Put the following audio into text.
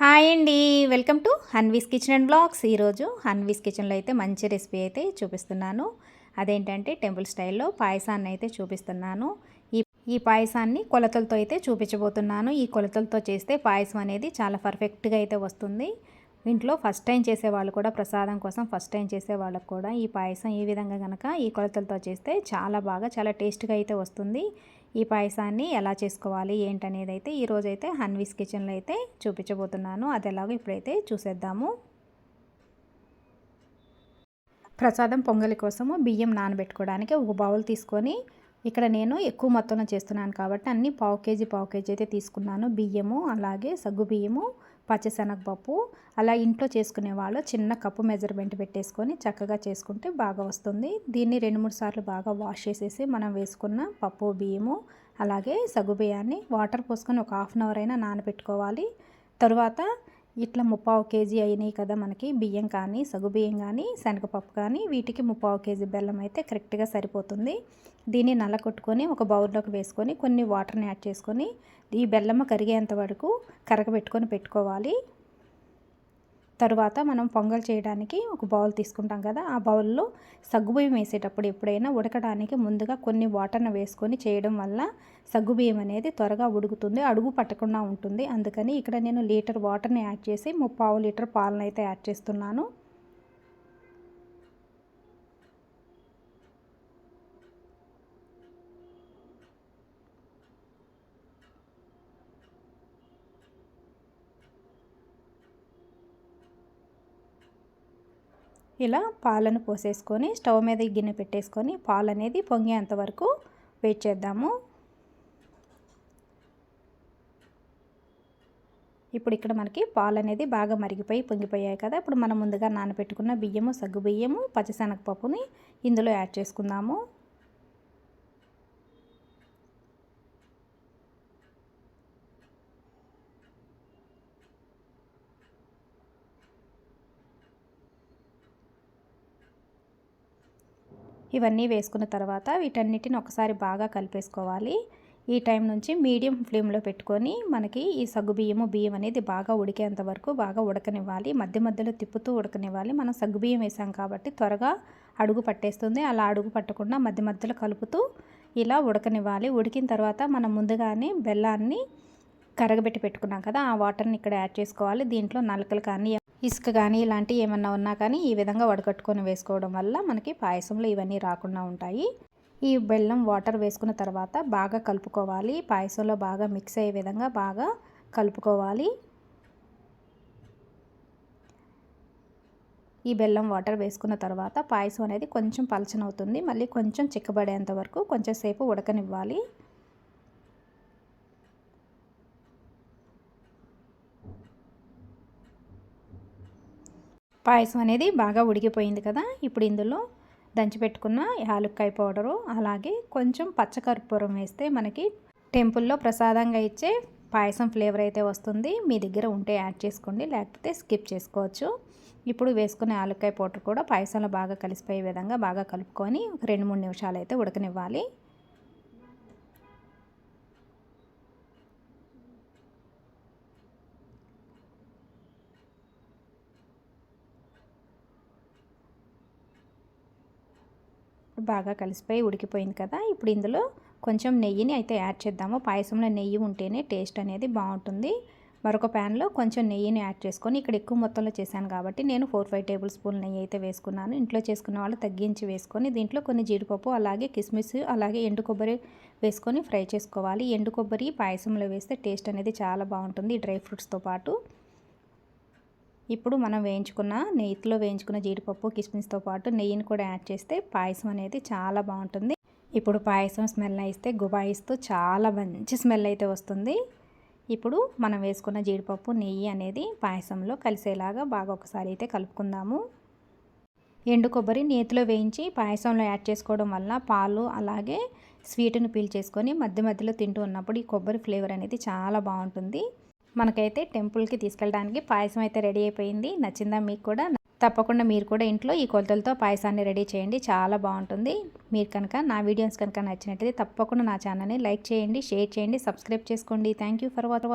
Hi అండి. Welcome to Hanvi's kitchen and blogs. ఈరోజు హన్వీస్ కిచెన్లో అయితే మంచి రెసిపీ అయితే చూపిస్తున్నాను. అదేంటంటే టెంపుల్ స్టైల్లో పాయసాన్ని అయితే చూపిస్తున్నాను. ఈ ఈ పాయసాన్ని కొలతలతో అయితే చూపించబోతున్నాను. ఈ కొలతలతో చేస్తే పాయసం అనేది చాలా పర్ఫెక్ట్గా అయితే వస్తుంది. ఇంట్లో ఫస్ట్ టైం చేసే వాళ్ళు కూడా ప్రసాదం కోసం ఫస్ట్ టైం చేసే వాళ్ళకు కూడా ఈ పాయసం ఈ విధంగా కనుక ఈ కొలతలతో చేస్తే చాలా బాగా చాలా టేస్ట్గా అయితే వస్తుంది. ఈ పాయసాన్ని ఎలా చేసుకోవాలి ఏంటనేది అయితే ఈరోజైతే హన్వీస్ కిచెన్లో అయితే చూపించబోతున్నాను. అది ఎలాగో ఇప్పుడైతే చూసేద్దాము. ప్రసాదం పొంగలి కోసము బియ్యం నానబెట్టుకోవడానికి ఒక బౌల్ తీసుకొని ఇక్కడ నేను ఎక్కువ మొత్తంలో చేస్తున్నాను కాబట్టి అన్ని పావు కేజీ పావు కేజీ అయితే తీసుకున్నాను. బియ్యము అలాగే సగ్గు బియ్యము పచ్చిశనగపప్పు అలా ఇంట్లో చేసుకునే వాళ్ళు చిన్న కప్పు మెజర్మెంట్ పెట్టేసుకొని చక్కగా చేసుకుంటే బాగా వస్తుంది. దీన్ని రెండు మూడు సార్లు బాగా వాష్ చేసేసి మనం వేసుకున్న పప్పు బియ్యము అలాగే సగ్గు బియ్యాన్ని వాటర్ పోసుకొని ఒక హాఫ్ అన్ అవర్ అయినా నానబెట్టుకోవాలి. తరువాత ఇట్లా ముప్పావు కేజీ అయినాయి కదా మనకి బియ్యం కానీ సగు బియ్యం కానీ శనగపప్పు కానీ వీటికి ముప్పావు కేజీ బెల్లం అయితే కరెక్ట్గా సరిపోతుంది. దీన్ని నల్ల కొట్టుకొని ఒక బౌల్లోకి వేసుకొని కొన్ని వాటర్ని యాడ్ చేసుకొని ఈ బెల్లము కరిగేంత వరకు కరగబెట్టుకొని పెట్టుకోవాలి. తరువాత మనం పొంగల్ చేయడానికి ఒక బౌల్ తీసుకుంటాం కదా ఆ బౌల్లో సగ్గుబియ్యం వేసేటప్పుడు ఎప్పుడైనా ఉడకడానికి ముందుగా కొన్ని వాటర్ను వేసుకొని చేయడం వల్ల సగ్గుబియ్యం అనేది త్వరగా ఉడుకుతుంది అడుగు పట్టకుండా ఉంటుంది. అందుకని ఇక్కడ నేను లీటర్ వాటర్ని యాడ్ చేసి ముప్పావు లీటర్ పాలను అయితే యాడ్ చేస్తున్నాను. ఇలా పాలను పోసేసుకొని స్టవ్ మీద గిన్నె పెట్టేసుకొని పాలు అనేది పొంగేంత వరకు వెయిట్ చేద్దాము. ఇప్పుడు ఇక్కడ మనకి పాలు అనేది బాగా మరిగిపోయి పొంగిపోయాయి కదా. ఇప్పుడు మనం ముందుగా నానబెట్టుకున్న బియ్యము సగ్గు బియ్యము పచ్చిశనగపప్పుని ఇందులో యాడ్ చేసుకుందాము. ఇవన్నీ వేసుకున్న తర్వాత వీటన్నిటిని ఒకసారి బాగా కలిపేసుకోవాలి. ఈ టైం నుంచి మీడియం ఫ్లేమ్లో పెట్టుకొని మనకి ఈ సగ్గు బియ్యము బియ్యం అనేది బాగా ఉడికేంత వరకు బాగా ఉడకనివ్వాలి. మధ్య మధ్యలో తిప్పుతూ ఉడకనివ్వాలి. మనం సగ్గు బియ్యం వేసాం కాబట్టి త్వరగా అడుగు పట్టేస్తుంది. అలా అడుగు పట్టకుండా మధ్య మధ్యలో కలుపుతూ ఇలా ఉడకనివ్వాలి. ఉడికిన తర్వాత మనం ముందుగానే బెల్లాన్ని కరగబెట్టి పెట్టుకున్నాం కదా ఆ వాటర్ని ఇక్కడ యాడ్ చేసుకోవాలి. దీంట్లో నలకలు కానీ ఇసుక కానీ ఇలాంటివి ఏమన్నా ఉన్నా కానీ ఈ విధంగా వడకట్టుకొని వేసుకోవడం వల్ల మనకి పాయసంలో ఇవన్నీ రాకుండా ఉంటాయి. ఈ బెల్లం వాటర్ వేసుకున్న తర్వాత బాగా కలుపుకోవాలి. పాయసంలో బాగా మిక్స్ అయ్యే విధంగా బాగా కలుపుకోవాలి. ఈ బెల్లం వాటర్ వేసుకున్న తర్వాత పాయసం అనేది కొంచెం పలచనవుతుంది. మళ్ళీ కొంచెం చిక్కబడేంత వరకు కొంచెంసేపు ఉడకనివ్వాలి. పాయసం అనేది బాగా ఉడికిపోయింది కదా. ఇప్పుడు ఇందులో దంచిపెట్టుకున్న యాలుక్కాయ పౌడరు అలాగే కొంచెం పచ్చకర్పూరం వేస్తే మనకి టెంపుల్లో ప్రసాదంగా ఇచ్చే పాయసం ఫ్లేవర్ అయితే వస్తుంది. మీ దగ్గర ఉంటే యాడ్ చేసుకోండి లేకపోతే స్కిప్ చేసుకోవచ్చు. ఇప్పుడు వేసుకునే ఆలుకాయ పౌడర్ కూడా పాయసంలో బాగా కలిసిపోయే విధంగా బాగా కలుపుకొని ఒక రెండు మూడు నిమిషాలు అయితే ఉడకనివ్వాలి. బాగా కలిసిపోయి ఉడికిపోయింది కదా ఇప్పుడు ఇందులో కొంచెం నెయ్యిని అయితే యాడ్ చేద్దాము. పాయసంలో నెయ్యి ఉంటేనే టేస్ట్ అనేది బాగుంటుంది. మరొక ప్యాన్లో కొంచెం నెయ్యిని యాడ్ చేసుకొని ఇక్కడ ఎక్కువ మొత్తంలో చేశాను కాబట్టి నేను ఫోర్ ఫైవ్ టేబుల్ స్పూన్ నెయ్యి అయితే వేసుకున్నాను. ఇంట్లో చేసుకున్న వాళ్ళు తగ్గించి వేసుకొని దీంట్లో కొన్ని జీడిపప్పు అలాగే కిస్మిస్ అలాగే ఎండు కొబ్బరి వేసుకొని ఫ్రై చేసుకోవాలి. ఎండు కొబ్బరి పాయసంలో వేస్తే టేస్ట్ అనేది చాలా బాగుంటుంది డ్రై ఫ్రూట్స్తో పాటు. ఇప్పుడు మనం వేయించుకున్న నెయ్యిలో వేయించుకున్న జీడిపప్పు కిస్మిస్తో పాటు నెయ్యిని కూడా యాడ్ చేస్తే పాయసం అనేది చాలా బాగుంటుంది. ఇప్పుడు పాయసం స్మెల్ అయితే గుబాయిస్తూ చాలా మంచి స్మెల్ అయితే వస్తుంది. ఇప్పుడు మనం వేసుకున్న జీడిపప్పు నెయ్యి అనేది పాయసంలో కలిసేలాగా బాగా ఒకసారి అయితే కలుపుకుందాము. ఎండు కొబ్బరి నేతిలో వేయించి పాయసంలో యాడ్ చేసుకోవడం వల్ల పాలు అలాగే స్వీట్ను పీల్ చేసుకొని మధ్య మధ్యలో తింటూ ఉన్నప్పుడు ఈ కొబ్బరి ఫ్లేవర్ అనేది చాలా బాగుంటుంది. మనకైతే టెంపుల్కి తీసుకెళ్ళడానికి పాయసం అయితే రెడీ అయిపోయింది. నచ్చిందా మీకు కూడా? తప్పకుండా మీరు కూడా ఇంట్లో ఈ కొలతలతో పాయసాన్ని రెడీ చేయండి. చాలా బాగుంటుంది. మీరు కనుక నా వీడియోస్ కనుక నచ్చినట్టయితే తప్పకుండా నా ఛానల్ని లైక్ చేయండి షేర్ చేయండి సబ్స్క్రైబ్ చేసుకోండి. Thank for what